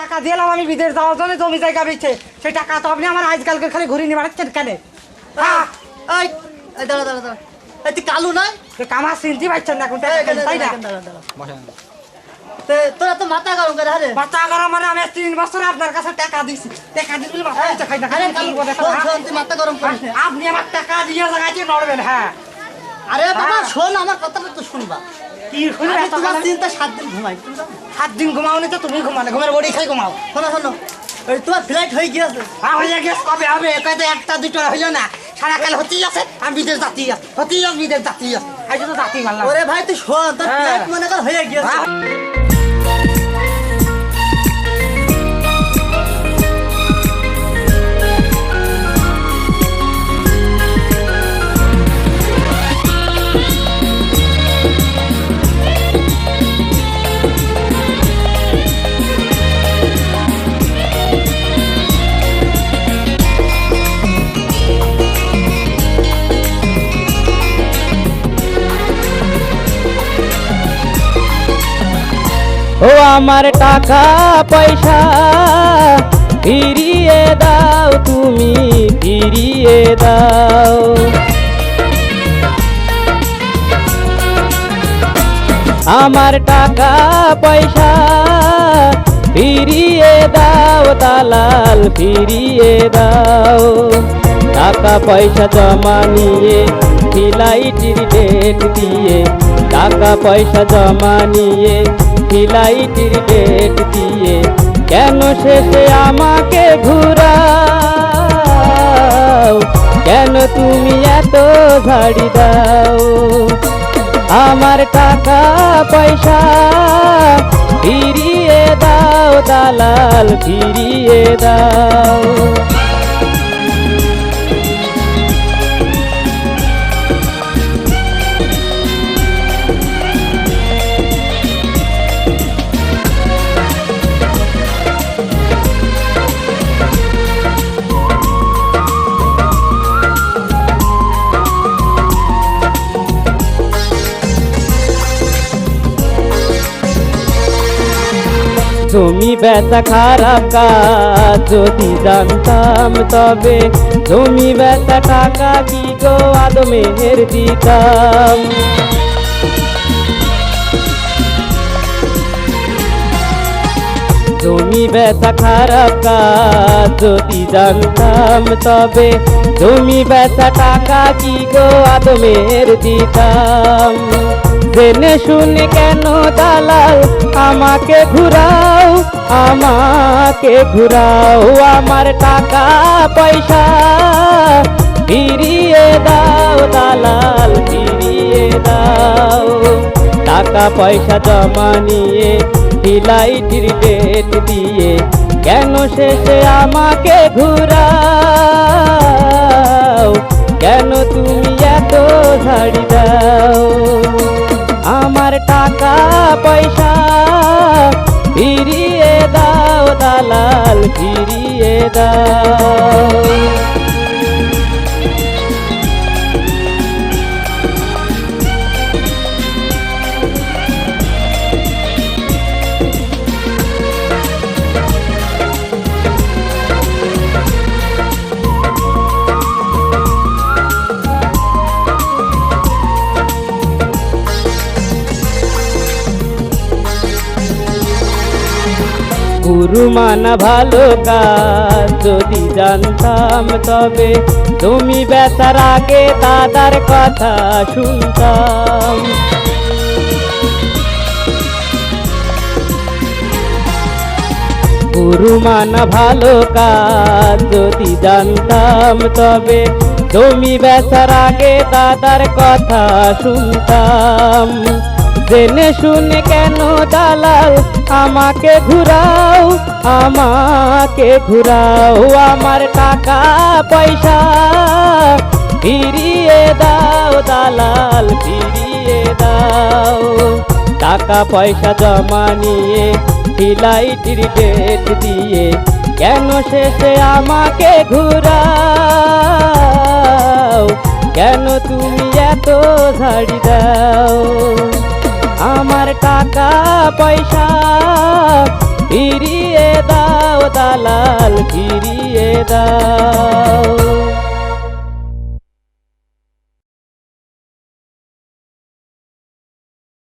টাকা দিলাম আমি বিদেশ যাওয়ার জন্য জমি জায়গা বেচে। সেই টাকা তো আপনি আমার আজকালকে খালি ঘুরে নিয়ে বেড়াচ্ছেন কেন? হ্যাঁ। এই এই দাঁড়া দাঁড়া দাঁড়া। তুই কালু নয়? কামার চিনতে পারছেন না এখন তাই না? দাঁড়া, দাঁড়া, দাঁড়া। তে তোরা তো মাথা গরম করে হারে বাচ্চা করা মানে আমি তিন বছর আপনার কাছে টাকা দিছি। টাকা দিবি মাথা খাই না আরে খালি কালু, বলব দেখো, শোন, হ্যাঁ? শোন, তুই মাথা গরম করিস। আপনি আমার টাকা দিয়ে জায়গায় নড়বেন হ্যাঁ। আরে বাবা হ্যাঁ। শোন আমার কথাটা তো শুনবা। কি শুনে তোমার চিন্তা সাত দিন ঘুমাই তুমি সাত দিন ঘুমাও না তো তুমি ঘুমানো ঘুমের বড়ি খাই ঘুমাও। শোনো শোনো ওই তোমার ফ্লাইট হয়ে গিয়েছে। হ্যাঁ হয়ে গেছে কবে হবে? কয়তো একটা দুটো হইল না। সারাকাল হতেই আছে। আমি বিদেশ জাতি আছে। হতেই আছে বিদেশ জাতি আছে। আজ তো জাতি মারলাম। ওরে ভাই তুই শোন তোর হ্যাঁ। ফ্লাইট মনে কর হয়ে গিয়েছে। ও আমার টাকা পয়সা, ফিরিয়ে দাও তুমি, ফিরিয়ে দাও। আমার টাকা পয়সা, ফিরিয়ে দাও দালাল, ফিরিয়ে দাও। টাকা পয়সা জমা নিয়ে ফিলাইটির ডেট দিয়ে, টাকা পয়সা জমা নিয়ে ফিলাইটির ডেট দিয়ে কেন শেষে আমাকে ঘুরাও? কেন তুমি এত ঝাড়ি দাও? আমার টাকা পয়সা ফিরিয়ে দাও, দালাল ফিরিয়ে দাও। জমি বেচা খারাপ কাজ, যদি জানতাম তবে জমি বেচা টাকা কি গো আদমের দিতাম? জমি বেচা খারাপ যদি জানতাম তবে জমি বেচা টাকা কি গো আদমের দিতাম? জেনে শুনে কেন দালাল? আমাকে ঘুরাও আমাকে ঘুরাও, আমার টাকা, পয়সা। ফিরিয়ে দাও দালাল, ফিরিয়ে দাও। টাকা, পয়সা জমা নিয়ে ফিলাইটির ডেট দিয়ে কেন শেষে আমাকে ঘুরাও? কেন তুমি এত ঝাড়ি দাও? আমার টাকা পয়সা। ফিরিয়ে দাও দালাল ফিরিয়ে দাও। গুরু মানা ভালো কাজ, যদি জানতাম তবে। তুমি বেচার আগে দাদার কথা শুনতাম। গুরু মানা ভালো কাজ, যদি জানতাম তবে। জমি বেচার আগে দাদার কথা শুনতাম। জেনে শুনে কেন দালাল? আমাকে ঘুরাও আমাকে ঘুরাও, আমার টাকা, পয়সা। ফিরিয়ে দাও দালাল, ফিরিয়ে দাও। টাকা, পয়সা জমা নিয়ে ফিলাইটির ডেট দিয়ে কেন শেষে আমাকে ঘুরাও? কেন তুমি এত ঝাড়ি দাও? আমার টাকা পয়সা ফিরিয়ে দাও দালাল ফিরিয়ে দাও।